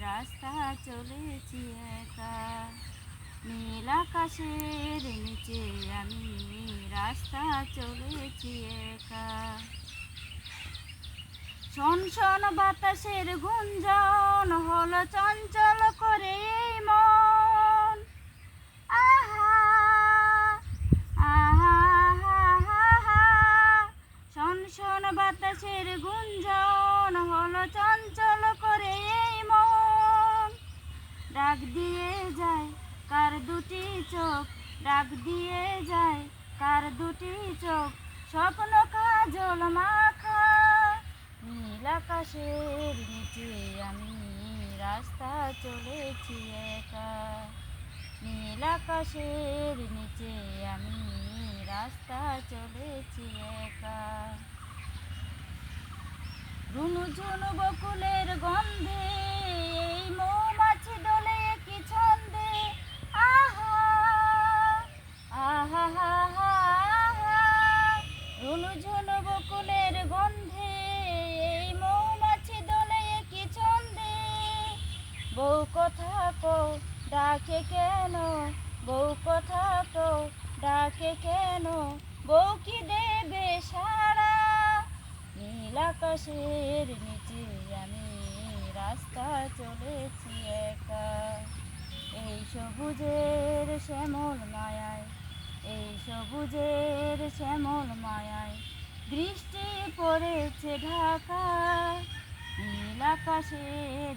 রাস্তা চলেছি একা নীল আকাশের নিচে আমি রাস্তা চলেছি একা। শন শন বাতাসের গুঞ্জন হলো চঞ্চল করে মন। আহা আহা আহা, আহা। শন শন বাতাসের গুঞ্জন ডাক দিয়ে যায়, কার দুটি চোখ? ডাক দিয়ে যায়, কার দুটি চোখ? স্বপ্ন কাজল মাখা, নীল আকাশের নিচে আমি রাস্তা চলেছি একা। নীল আকাশের নিচে আমি রাস্তা চলেছি একা। রুনু ঝুনু বকুলের গন্ধে কথা কো ডাকে কেন? বউ কথা কো ডাকে কেন? বউ কি দেবে সারা? নীল আকাশের নিচে আমি রাস্তা চলেছি একা। এই সবুজের শ্যামল মায়ায়, এই সবুজের শ্যামল মায়ায় বৃষ্টি পড়েছে ঢাকা নীল আকাশের